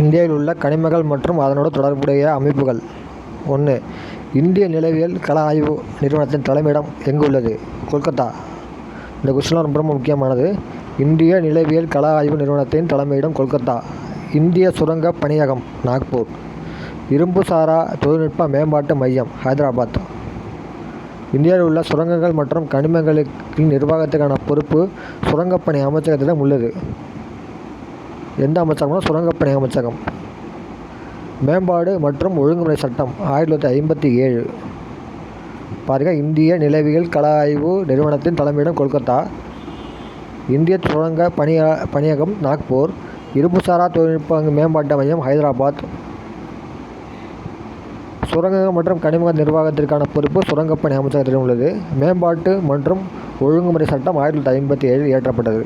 இந்தியாவில் உள்ள கனிமங்கள் மற்றும் அதனோடு தொடர்புடைய அமைப்புகள். ஒன்று இந்திய நிலவியல் கள ஆய்வு நிறுவனத்தின் தலைமையிடம் எங்கு உள்ளது கொல்கத்தா. இந்த கொஸ்டின்லாம் ரொம்ப ரொம்ப முக்கியமானது. இந்திய நிலவியல் கள ஆய்வு நிறுவனத்தின் தலைமையிடம் கொல்கத்தா. இந்திய சுரங்க பணியகம் நாக்பூர். இரும்புசாரா தொழில்நுட்ப மேம்பாட்டு மையம் ஹைதராபாத். இந்தியாவில் உள்ள சுரங்கங்கள் மற்றும் கனிமங்களுக்கு நிர்வாகத்துக்கான பொறுப்பு சுரங்கப்பணி அமைச்சகத்திடம் உள்ளது. எந்த அமைச்சகம்னா சுரங்கப்பணி அமைச்சகம். மேம்பாடு மற்றும் ஒழுங்குமுறை சட்டம் ஆயிரத்தி தொள்ளாயிரத்தி ஐம்பத்தி ஏழு. பாருங்க இந்திய நிலவியல் கள ஆய்வு நிறுவனத்தின் தலைமையிடம் கொல்கத்தா. இந்திய சுரங்க பணிய பணியகம் நாக்பூர். இரும்புசாரா தொழில்நுட்ப மேம்பாட்டு மையம் ஹைதராபாத். சுரங்கங்கள் மற்றும் கனிம நிர்வாகத்திற்கான பொறுப்பு சுரங்கப்பணி அமைச்சகத்திடம் உள்ளது. மேம்பாட்டு மற்றும் ஒழுங்குமுறை சட்டம் ஆயிரத்தி தொள்ளாயிரத்தி ஐம்பத்தி ஏழில் இயற்றப்பட்டது.